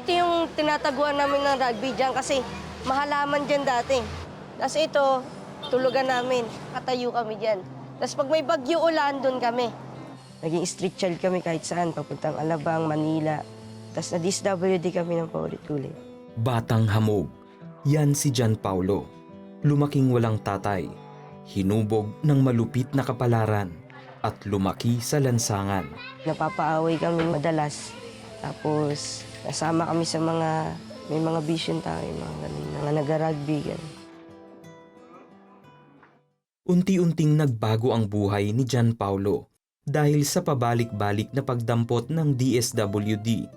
Ito yung tinataguan namin ng rugby dyan kasi mahalaman dyan dati. Tapos ito, tulugan namin. Katayo kami dyan. Tapos pag may bagyo ulan, doon kami. Naging street child kami kahit saan, papuntang Alabang, Manila. Tapos na-DSWD kami ng paulit-ulit. Batang hamog. Yan si Gian Paulo. Lumaking walang tatay. Hinubog ng malupit na kapalaran at lumaki sa lansangan. Napapaaway kami madalas. Tapos nasama kami sa mga, may mga vision tayo, mga ganun, mga nag-rugby, ganun. Unti-unting nagbago ang buhay ni Gian Paulo dahil sa pabalik-balik na pagdampot ng DSWD.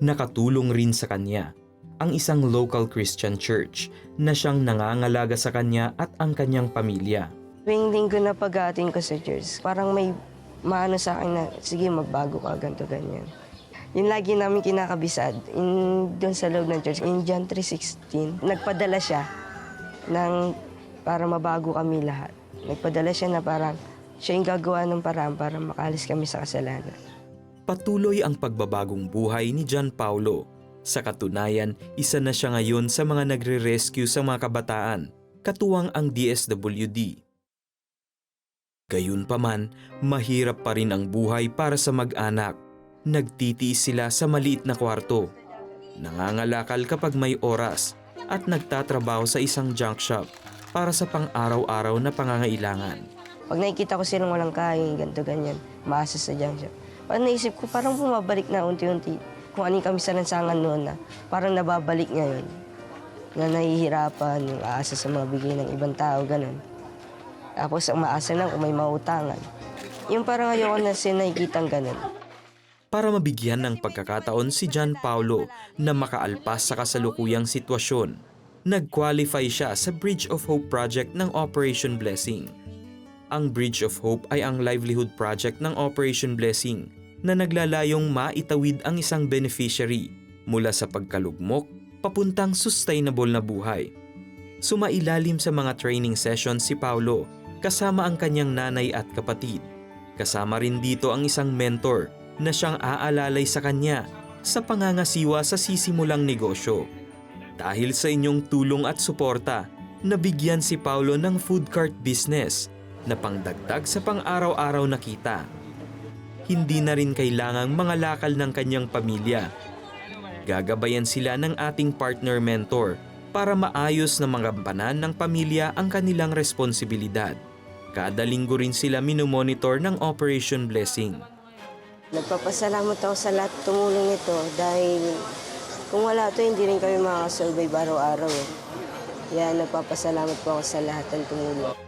Nakatulong rin sa kanya ang isang local Christian church na siyang nangangalaga sa kanya at ang kanyang pamilya. Tuwing linggo na pag-ating ko sa church, parang may maano sa akin na, sige, magbago ka, ganito, ganyan. Yun lagi namin kinakabisad, in, doon sa loob ng church, in John 3.16, nagpadala siya ng, para mabago kami lahat. Nagpadala siya na parang, siya yung gagawa ng paraan para makalis kami sa kasalanan. Patuloy ang pagbabagong buhay ni Gian Paulo. Sa katunayan, isa na siya ngayon sa mga nagre-rescue sa mga kabataan, katuwang ang DSWD. Gayunpaman, mahirap pa rin ang buhay para sa mag-anak. Nagtitiis sila sa maliit na kwarto. Nangangalakal kapag may oras at nagtatrabaho sa isang junk shop para sa pang-araw-araw na pangangailangan. Pag nakikita ko silang walang kain, ganito, ganyan, maasa sa junk shop. Parang naisip ko, parang bumabalik na unti-unti. Kung ano yung kami sa lansangan noon na, parang nababalik ngayon. Na nahihirapan, yung aasa sa mga bigay ng ibang tao, ganun. Tapos ang maasa lang kung may mautangan. Yung parang ayoko na siya nakikitang ganun. Para mabigyan ng pagkakataon si Gian Paulo na makaalpas sa kasalukuyang sitwasyon. Nag-qualify siya sa Bridge of Hope project ng Operation Blessing. Ang Bridge of Hope ay ang livelihood project ng Operation Blessing na naglalayong maitawid ang isang beneficiary mula sa pagkalugmok papuntang sustainable na buhay. Sumailalim sa mga training sessions si Paulo kasama ang kanyang nanay at kapatid. Kasama rin dito ang isang mentor na siyang aalalay sa kanya sa pangangasiwa sa sisimulang negosyo. Dahil sa inyong tulong at suporta, nabigyan si Paulo ng food cart business na pangdagdag sa pang-araw-araw na kita. Hindi na rin kailangang mga lakal ng kanyang pamilya. Gagabayan sila ng ating partner mentor para maayos na magampanan ng pamilya ang kanilang responsibilidad. Kada linggo rin sila minomonitor ng Operation Blessing. Nagpapasalamat ako sa lahat tumulong nito dahil kung wala to hindi rin kami makakasurvive araw-araw. Eh. Kaya nagpapasalamat po ako sa lahat ng tumulong.